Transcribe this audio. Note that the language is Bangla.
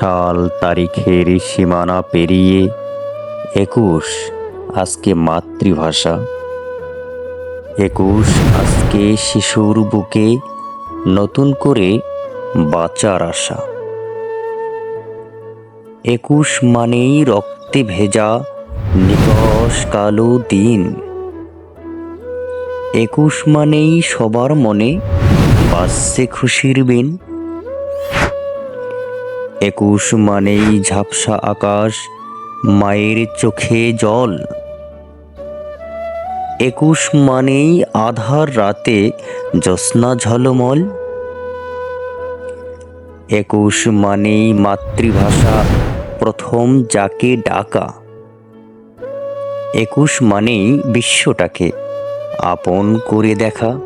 সাল তারিখের সীমানা পেরিয়ে একুশ আজকে মাতৃভাষা। একুশ আজকে শিশুর বুকে নতুন করে বাঁচার আশা। একুশ মানেই রক্তে ভেজা নিকশ কালো দিন। একুশ মানেই সবার মনে বাজছে খুশির বিন। একুশ মানেই ঝাপসা আকাশ, মায়ের চোখে জল। একুশ মানেই আধার রাতে জ্যোৎস্না ঝলমল। একুশ মানেই মাতৃভাষা প্রথম যাকে ডাকা। একুশ মানেই বিশ্বটাকে আপন করে দেখা।